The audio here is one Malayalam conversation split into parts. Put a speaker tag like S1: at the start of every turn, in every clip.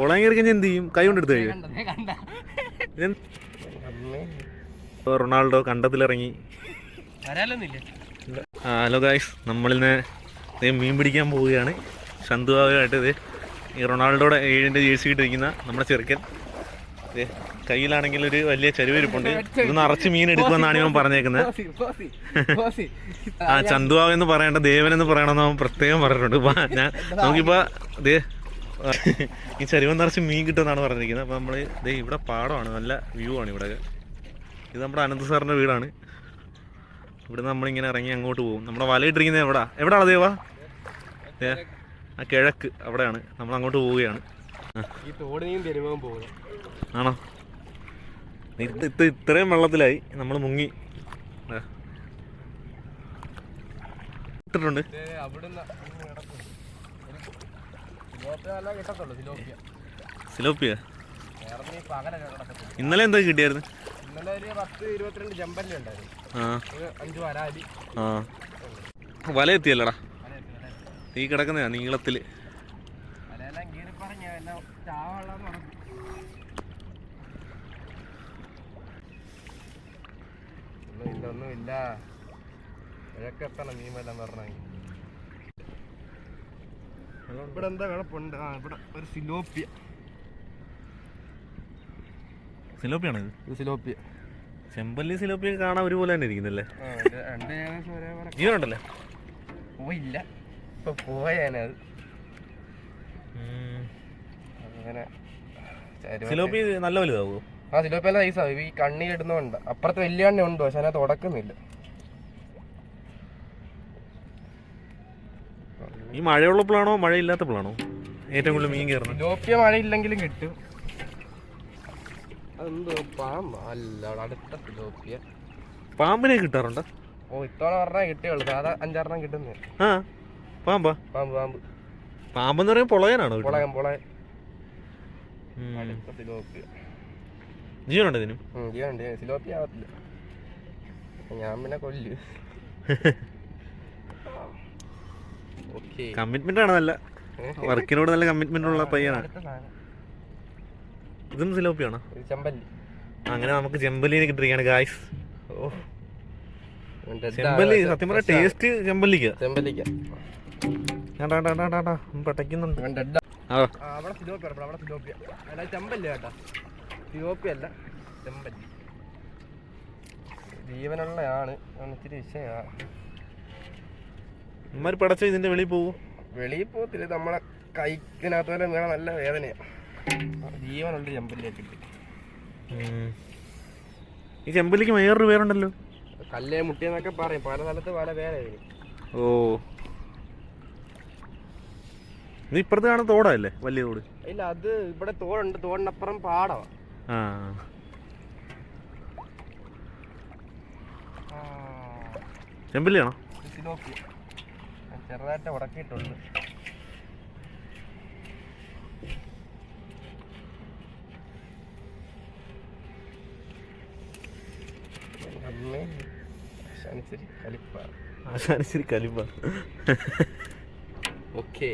S1: കുളം കയറി കഴിഞ്ഞാൽ എന്ത് ചെയ്യും? കൈ കൊണ്ടെടുത്ത് കഴിയും റൊണാൾഡോ കണ്ടത്തിലിറങ്ങി. ഹലോ ഗായ്സ് നമ്മളിന്ന് മീൻ പിടിക്കാൻ പോവുകയാണ്. ശന്തുവായിട്ട് ഇത് ഈ റൊണാൾഡോയുടെ ഏഴിന്റെ ജേഴ്സി ഇട്ടിരിക്കുന്ന നമ്മുടെ ചെറുക്കൻ. കയ്യിലാണെങ്കിൽ ഒരു വലിയ ചരുവരിപ്പുണ്ട്. ഇത് നിറച്ച് മീൻ എടുക്കുമെന്നാണ് ഇവൻ പറഞ്ഞേക്കുന്നത്. ആ ചന്തുവാവ് എന്ന് പറയേണ്ട ദേവൻ എന്ന് പറയണമെന്ന് അവൻ പ്രത്യേകം പറഞ്ഞിട്ടുണ്ട്. നമുക്കിപ്പോ ഈ ചരിവം നിറച്ച് മീൻ കിട്ടുമെന്നാണ് പറഞ്ഞിരിക്കുന്നത്. അപ്പോൾ നമ്മൾ ദേ ഇവിടെ പാടമാണ്. നല്ല വ്യൂ ആണ് ഇവിടെ. ഇത് നമ്മുടെ അനന്ത് സാറിന്റെ വീടാണ്. ഇവിടെ നമ്മളിങ്ങനെ ഇറങ്ങി അങ്ങോട്ട് പോകും. നമ്മുടെ വലയിട്ടിരിക്കുന്നത് എവിടാ? എവിടാണ് ദേവാ? ആ കിഴക്ക് അവിടെയാണ്. നമ്മൾ അങ്ങോട്ട് പോവുകയാണ്. ആണോ? ഇത് ഇത് ഇത്രയും വെള്ളത്തിലായി നമ്മൾ മുങ്ങി. ഇട്ടിട്ടുണ്ട്
S2: അവിടുന്ന് സിലോപ്പിയ നല്ല കിട്ടത്തുള്ളൂ സിലോപ്പിയ
S1: സിലോപ്പിയ
S2: വേറെ നീ പകലൊക്കെ കിടക്കത്തുള്ളൂ
S1: ഇന്നലെ എന്താ കിട്ടിയായിരുന്നു?
S2: ഇന്നലെ ഒരു പത്ത് ഇരുപത്തിരണ്ട് ജമ്പല്ലേ ഉണ്ടായിരുന്നു. അഞ്ച് വരാലി.
S1: ആ. വല എത്തിയല്ലടാ നീ കിടക്കുന്ന നീളത്തിൽ.
S2: ഇതൊന്നും ഇല്ല പറഞ്ഞ എല്ലാം ചാവെള്ളം നടക്കും ഒന്നുമില്ല ഒന്നുമില്ല. കിഴക്ക് എത്തണം മീൻ വല്ലം പറഞ്ഞാൽ ഇവിടെ എന്താ കിടപ്പുണ്ട്? ആ ഇവിടെ ഒരു സിലോപ്പിയ.
S1: സിലോപ്പിയാണോ ഇത്?
S2: സിലോപ്പിയ.
S1: ചെമ്പല്ലി സിലോപ്പിയ കാണാൻ ഒരുപോലെ തന്നെ ഇരിക്കുന്നല്ലേ?
S2: രണ്ട് ഏകദേശം ഒരേപോലെ
S1: ജീവനുണ്ടല്ലേ
S2: പോയില്ല. ഇപ്പൊ പോയാനത് അങ്ങനെ
S1: സിലോപ്പി നല്ല വലുതാവോ?
S2: ആ സിലോപ്പിയ സൈസാണ് ഈ കണ്ണി ഇടുന്നുണ്ട് അപ്പുറത്ത് വലിയ കണ്ണി ഉണ്ട് പക്ഷെ അതിനകത്ത് ഉടക്കുന്നില്ല.
S1: ഈ മഴയുള്ളപ്പോഴാണോ മഴയില്ലാത്തപ്പോഴാണോ? ഏറ്റവും കൂടുതൽ മീൻ കയറുന്നത്?
S2: സിലോപ്പിയ മഴയില്ലെങ്കിലും കിട്ടും. അതെന്തോ പാമ്പ്? അല്ല അടുത്ത
S1: പാമ്പിനെ കിട്ടാറുണ്ട്?
S2: ഓ ഇത്തവണ പറഞ്ഞാൽ കിട്ടിയുള്ളൂ. സാധാ അഞ്ചാറെണ്ണം കിട്ടുന്നേ.
S1: ആ പാമ്പാ?
S2: പാമ്പ് പാമ്പ്.
S1: പാമ്പെന്ന് പറയുമ്പോൾ പൊളയനാണ്?
S2: പൊളയൻ പൊളയൻ. അടുത്ത
S1: ജീവനുണ്ടോ ഇതിനും?
S2: ജീവനുണ്ട്. സിലോപ്പിയ ആവത്തില്ല. ഞാൻ പിന്നെ കൊല്ലു.
S1: കമ്മിറ്റ്മെന്റ് ആണ് നല്ല വർക്കിനോട് നല്ല കമ്മിറ്റ്മെന്റ് ഉള്ള പയ്യനാണ്. ഇതും സിലോപ്പിയാണോ?
S2: ഇത് ചെമ്പല്ലി.
S1: അങ്ങനെ നമുക്ക് ചെമ്പല്ലിനെ കിട്ടിയിരിക്കുകയാണ് ഗായ്സ്
S2: ഓ.
S1: ചെമ്പല്ലി സത്യം പറഞ്ഞ ടേസ്റ്റ് ചെമ്പല്ലിക്ക.
S2: ചെമ്പല്ലിക്ക. അവിടെ സിലോപ്പിയ അവിടെ സിലോപ്പിയ. അല്ല ചെമ്പല്ലി കേട്ടാ. സിലോപ്പിയ അല്ല ചെമ്പല്ലി. ജീവനുള്ളയാണ് ഇച്ചിരി വിഷയമാണ്
S1: ഇമാര് പടച്ച ഇതിന്റെ വെളിയിൽ പോവോ.
S2: വെളിയിൽ പോകത്തില്ല. നമ്മളെ കൈക്കിനകത്ത് വരെ വീണ നല്ല വേദനയാണ് ജീവനുണ്ട്
S1: ഉം. ഈ ചെമ്പല്ലിക്ക് വേറൊരു പേരുണ്ടല്ലോ.
S2: കല്ലേ മുട്ടിയെന്നൊക്കെ പറയും. പല സ്ഥലത്ത് പല പേരായി
S1: ഓ. നീ ഇപ്പുറത്ത് കാണുന്ന തോടല്ലേ വലിയ തോട്.
S2: ഇല്ല അത് ഇവിടെ തോടുണ്ട്. തോടിനപ്പുറം പാടവാ.
S1: ചെമ്പല്ലിയാണോ?
S2: ചെറുതായിട്ട് ഉടക്കിയിട്ടുണ്ട്. അമ്മേ ശനിച്ചിരി കലിപ്പ.
S1: ആശാനശ്ശേരി കലിമ്പ
S2: ഓക്കെ.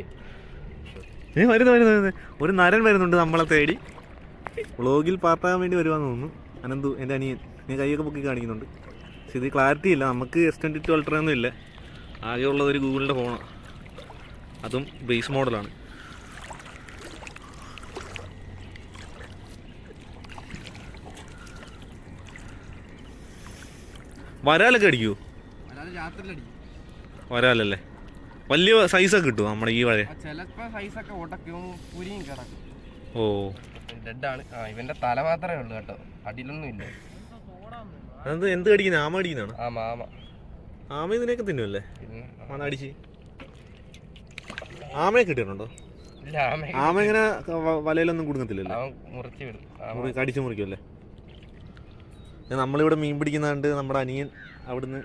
S1: ഏ വരുന്നു വരുന്നു വരുന്നു. ഒരു നരൻ വരുന്നുണ്ട് നമ്മളെ തേടി. വ്ളോഗിൽ പാർട്ടാകാൻ വേണ്ടി വരുവാന്ന് തോന്നുന്നു. അനന്തു എന്റെ അനിയൻ. ഞാൻ കൈയൊക്കെ പൊക്കി കാണിക്കുന്നുണ്ട്. പക്ഷെ ഇത് ക്ലാരിറ്റി ഇല്ല. നമുക്ക് എസ് ട്വന്റി ടു അൾട്രയൊന്നും ഇല്ല. ആകെ ഉള്ളത് ഒരു ഗൂഗിളിന്റെ ഫോണാണ് അതും ബേസ് മോഡലാണ് വരാലൊക്കെ അടിക്കുമോ വരാലല്ലേ? വലിയ സൈസൊക്കെ കിട്ടുമോ നമ്മുടെ ഈ വഴ? ഓ.
S2: ഡെഡാണ് ആ ഇവന്റെ തല മാത്രമേ ഉള്ളൂ കേട്ടോ. അടിയിലൊന്നും ഇല്ല.
S1: അതെന്ത് എന്ത് കടിക്കുന്ന? ആമ അടിക്കുന്നതാണ്
S2: ആ ആമ
S1: ആമ ഇതിനെയൊക്കെ തിന്നുമല്ലേ ആമ അടിച്ച്. ആമയെ കിട്ടിയിട്ടുണ്ടോ?
S2: ഇല്ല ആമ
S1: ആമ ഇങ്ങനെ വലയിലൊന്നും കുടുങ്ങത്തില്ലല്ലോ? കടിച്ചു മുറിക്കുമല്ലേ നമ്മളിവിടെ മീൻ പിടിക്കുന്നുണ്ട് നമ്മുടെ അനിയൻ അവിടുന്ന്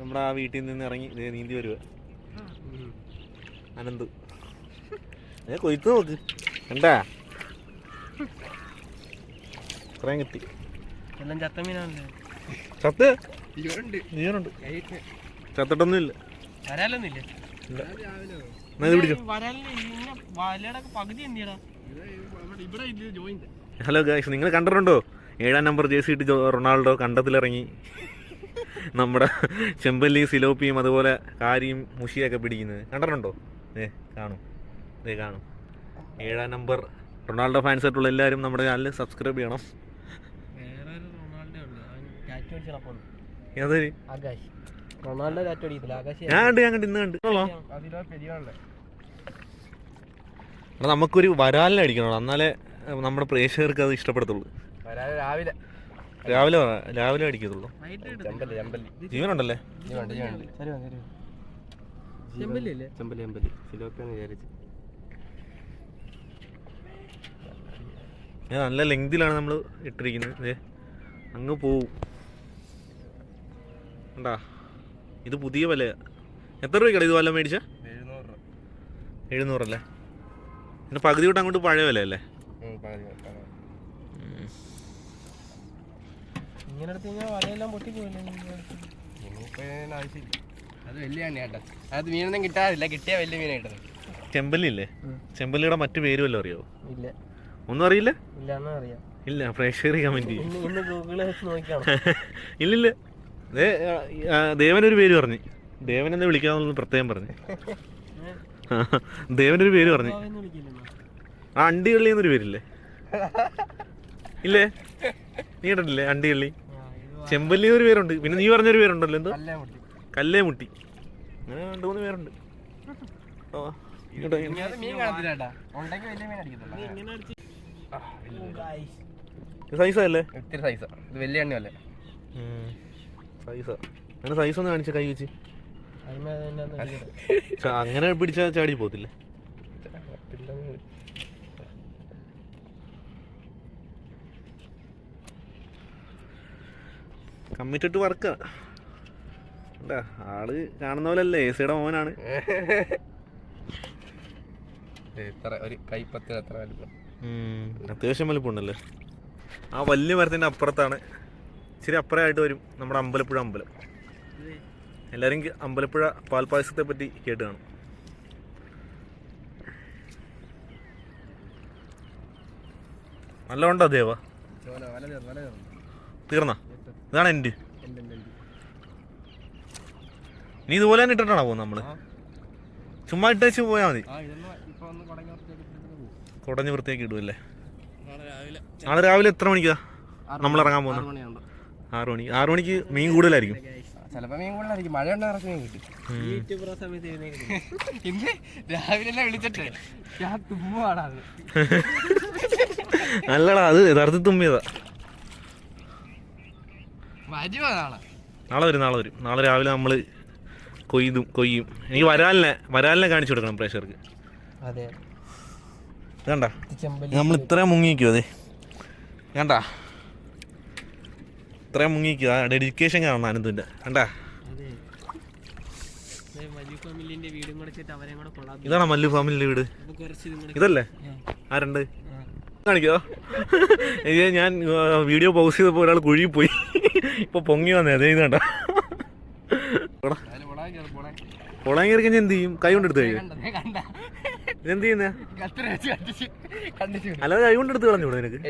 S1: നമ്മുടെ ആ വീട്ടിൽ നിന്ന് ഇറങ്ങി ദേ നീന്തി വരുക. അനന്ത്. ഏ കൊയ്ത്ത് നോക്ക്. എന്താ ഇത്രയും കിട്ടി.
S2: എല്ലാം
S1: ചത്ത്
S2: ഇവരുണ്ട്
S1: ജീവനുണ്ട്
S2: വരാലൊന്നുമില്ല
S1: ഹലോ ഗായ്സ് നിങ്ങൾ കണ്ടിട്ടുണ്ടോ? ഏഴാം നമ്പർ ജേഴ്സി ഇട്ട് റൊണാൾഡോ കണ്ടത്തിലിറങ്ങി. നമ്മുടെ ചെമ്പല്ലി സിലോപ്പിയും അതുപോലെ കാരിയും മുഷിയൊക്കെ പിടിക്കുന്നത്. കണ്ടിട്ടുണ്ടോ? ഏ കാണും. ഏ കാണും. ഏഴാം നമ്പർ റൊണാൾഡോ ഫാൻസ് ആയിട്ടുള്ള എല്ലാവരും നമ്മുടെ ചാനൽ സബ്സ്ക്രൈബ് ചെയ്യണം.
S2: വേറെ ഒരു റൊണാൾഡോ ഉണ്ട് ടാറ്റു
S1: അതൊരു
S2: ആകാശ്. റൊണാൾഡോ ടാറ്റു അടിക്കത്തില്ല. ആകാശ്
S1: ഞാൻ കണ്ട് ഞാൻ കണ്ട് ഇന്ന് കണ്ട്. ഉള്ളോ?
S2: അതിലോ പെരിയാണല്ലേ
S1: എടാ നമുക്കൊരു വരാലിനെ അടിക്കണം എന്നാലേ നമ്മുടെ പ്രേക്ഷകർക്ക് അത് ഇഷ്ടപ്പെടത്തുള്ളൂ.
S2: രാവിലെ.
S1: രാവിലെ രാവിലെ അടിക്കത്തുള്ളൂ. ജീവനുണ്ടല്ലേ? നല്ല ലെങ്തിലാണ് നമ്മൾ ഇട്ടിരിക്കുന്നത്. അങ്ങ് പോവും. ഉണ്ടാ? ഇത് പുതിയ വില. എത്ര രൂപയ്ക്കാണ് ഇത് വല്ല മേടിച്ച? എഴുന്നൂറല്ലേ? പിന്നെ പകുതി തൊട്ട് അങ്ങോട്ട് പഴയ വില അല്ലേ.
S2: ഇങ്ങനെ എടുത്ത് കഴിഞ്ഞാൽ വലയെല്ലാം അത് വലിയ എണ്ണ കേട്ടോ അത് മീനൊന്നും കിട്ടാറില്ല. കിട്ടിയ വലിയ
S1: ചെമ്പല്ലിയുടെ മറ്റു പേര് വല്ലതും അറിയോ?
S2: ഇല്ല.
S1: ഒന്നും അറിയില്ല? ഇല്ല പ്രേക്ഷകർ
S2: കമന്റ്
S1: ഇല്ലില്ല. ദേവനൊരു പേര് പറഞ്ഞു. ദേവൻ എന്നെ വിളിക്കാന്നുള്ള പ്രത്യേകം പറഞ്ഞു. ദേവനൊരു പേര് പറഞ്ഞു. ആ അണ്ടികള്ളി എന്നൊരു പേരില്ലേ? ഇല്ലേ? നീ കേട്ടിട്ടില്ലേ? അണ്ടികള്ളി? ചെമ്പല്ലി എന്നൊരു പേരുണ്ട്. പിന്നെ നീ പറഞ്ഞൊരു പേരുണ്ടല്ലോ എന്തോ?
S2: അല്ലേ മുട്ടി
S1: കല്ലേ മുട്ടി അങ്ങനെ രണ്ട് മൂന്ന് പേരുണ്ട്. ആ,
S2: സൈസല്ലേ വലിയ മീൻ അടിക്കത്തില്ല
S1: ഇത് സൈസാ അല്ലേ
S2: ഇത്തിരി സൈസാ.
S1: അങ്ങനെ സൈസ് ഒന്ന് കാണിച്ച കൈ വെച്ച്. അങ്ങനെ പിടിച്ചാൽ ചാടി പോകത്തില്ലേ. കമ്മിറ്റിട്ട് വർക്കാ ആൾ കാണുന്ന പോലല്ലേ എ സിയുടെ മോനാണ്.
S2: ഇത്ര ഒരു കൈപ്പത്തിന് എത്ര വലിപ്പം.
S1: അത്യാവശ്യം വലുപ്പമുണ്ടല്ലേ? ആ വലിയ മരത്തിന്റെ അപ്പുറത്താണ്. ഇച്ചിരി അപ്പുറമായിട്ട് വരും നമ്മുടെ അമ്പലപ്പുഴ അമ്പലം. എല്ലാവരും അമ്പലപ്പുഴ പാൽപ്പായസത്തെ പറ്റി കേട്ട് കാണും. നല്ല ഉണ്ടോ ദേവ?
S2: തീർന്നു?
S1: ഇതാണ്
S2: എന്റെ.
S1: നീ ഇതുപോലെ തന്നെ ഇട്ടിട്ടാണോ പോകുന്നത് നമ്മൾ?
S2: ചുമ്മാ
S1: ചുമ്മാ ഇട്ടേച്ച് പോയാൽ മതി. കുടഞ്ഞ് വൃത്തിയാക്കി ഇടുമല്ലേ
S2: നാളെ രാവിലെ
S1: എത്ര മണിക്കാ? നമ്മൾ ഇറങ്ങാൻ പോകുന്നത്. ആറ് മണിക്ക് ആറു മണിക്ക് മീൻ കൂടുതലായിരിക്കും.
S2: ചിലപ്പോ മീൻ കൂടുതലായിരിക്കും. മഴ ഉണ്ടെങ്കിൽ ഇറച്ചി മീൻ കിട്ടും. ഇന്ന് രാവിലെ വിളിച്ചിട്ട് ഞാൻ തുമ്മുവാടാ
S1: നല്ലടാ അത് യഥാർത്ഥത്തിൽ തുമ്മിയതാ.
S2: വരുവാ നാളെ?
S1: നാളെ വരും നാളെ വരും. നാളെ രാവിലെ നമ്മൾ കൊയ്തും കൊയ്യും. എനിക്ക് വരാലിനെ വരാലിനെ കാണിച്ചു കൊടുക്കണം പ്രേക്ഷകർക്ക്.
S2: അതെ.
S1: വേണ്ട
S2: ചെമ്പല്ലി
S1: നമ്മൾ ഇത്രയും മുങ്ങിക്കും അതെ വേണ്ട ഇത്രയും മുങ്ങിക്കുക ഡെഡിക്കേഷൻ കാണണം
S2: അനന്തിന്റെ കണ്ടാ?
S1: ഇതാണ് മല്ലു ഫാമിലിന്റെ വീടും? ഇതല്ലേ? ആരുണ്ട്? കാണിക്കോ? ഇത് ഞാൻ വീഡിയോ പൗസ് ചെയ്തപ്പോൾ ഒരാൾ കുഴി പോയി ഇപ്പൊ പൊങ്ങി വന്നേ. അതേ ഇത് കണ്ട?
S2: പൊളാൻ
S1: കയറി കഴിഞ്ഞാൽ എന്ത് ചെയ്യും? കൈ കൊണ്ട് എടുത്ത് കഴിയും? എന്ത് ചെയ്യുന്ന. അല്ലാതെ കൈ കൊണ്ടെടുത്ത് കളഞ്ഞൂടെ നിനക്ക്?